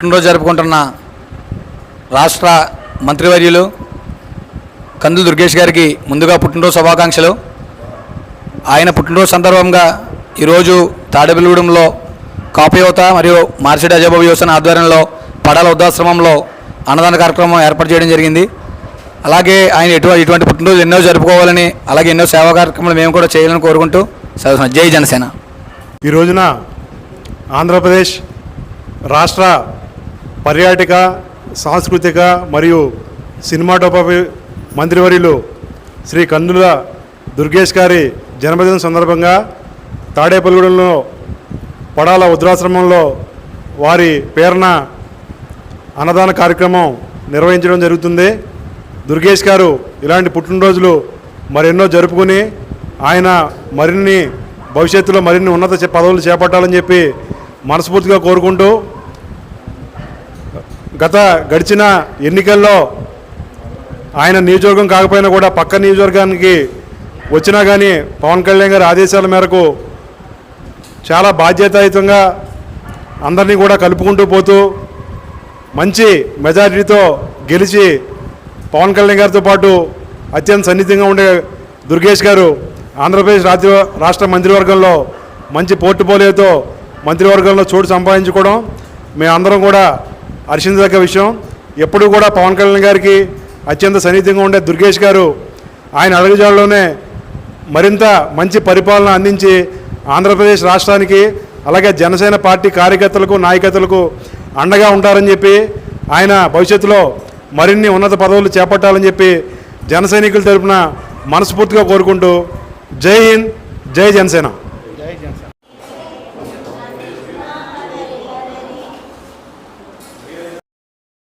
పుట్టినరోజు జరుపుకుంటున్న రాష్ట్ర మంత్రివర్యులు కందులు దుర్గేష్ గారికి ముందుగా పుట్టినరోజు శుభాకాంక్షలు. ఆయన పుట్టినరోజు సందర్భంగా ఈరోజు తాడేపల్లిగూడెంలో కాపు యువత మరియు మార్సిడి అజబాబు యువసన ఆధ్వర్యంలో పడాల వృద్ధాశ్రమంలో అన్నదాన కార్యక్రమం ఏర్పాటు చేయడం జరిగింది. అలాగే ఆయన ఎటువంటి ఇటువంటి పుట్టినరోజు ఎన్నో జరుపుకోవాలని అలాగే ఎన్నో సేవా కార్యక్రమాలు మేము కూడా చేయాలని కోరుకుంటూ సెలవు జై జనసేన. ఈ రోజున ఆంధ్రప్రదేశ్ రాష్ట్ర పర్యాటక సాంస్కృతిక మరియు సినిమాటోపి మంత్రివర్యులు శ్రీ కందుల దుర్గేష్ గారి జన్మదినం సందర్భంగా తాడేపల్లిగూడెంలో పడాల వృద్ధాశ్రమంలో వారి పేరున అన్నదాన కార్యక్రమం నిర్వహించడం జరుగుతుంది. దుర్గేష్ గారు ఇలాంటి పుట్టినరోజులు మరెన్నో జరుపుకుని ఆయన మరిన్ని భవిష్యత్తులో మరిన్ని ఉన్నత పదవులు చేపట్టాలని చెప్పి మనస్ఫూర్తిగా కోరుకుంటూ గత గడిచిన ఎన్నికల్లో ఆయన నియోజకవర్గం కాకపోయినా కూడా పక్క నియోజకవర్గానికి వచ్చినా కానీ పవన్ కళ్యాణ్ గారి ఆదేశాల మేరకు చాలా బాధ్యతాయుతంగా అందరినీ కూడా కలుపుకుంటూ పోతూ మంచి మెజారిటీతో గెలిచి పవన్ కళ్యాణ్ గారితో పాటు అత్యంత సన్నిహితంగా ఉండే దుర్గేష్ గారు ఆంధ్రప్రదేశ్ రాజ్య రాష్ట్ర మంత్రివర్గంలో మంచి పోర్టుపోలియోతో మంత్రివర్గంలో చోటు సంపాదించుకోవడం మేమందరం కూడా హర్షించదగ్గ విషయం. ఎప్పుడూ కూడా పవన్ కళ్యాణ్ గారికి అత్యంత సన్నిహితంగా ఉండే దుర్గేష్ గారు ఆయన అడుగుజాడలోనే మరింత మంచి పరిపాలన అందించి ఆంధ్రప్రదేశ్ రాష్ట్రానికి అలాగే జనసేన పార్టీ కార్యకర్తలకు నాయకత్వలకు అండగా ఉంటారని చెప్పి ఆయన భవిష్యత్తులో మరిన్ని ఉన్నత పదవులు చేపట్టాలని చెప్పి జనసైనికుల తరపున మనస్ఫూర్తిగా కోరుకుంటూ జై హింద్ జై జనసేన.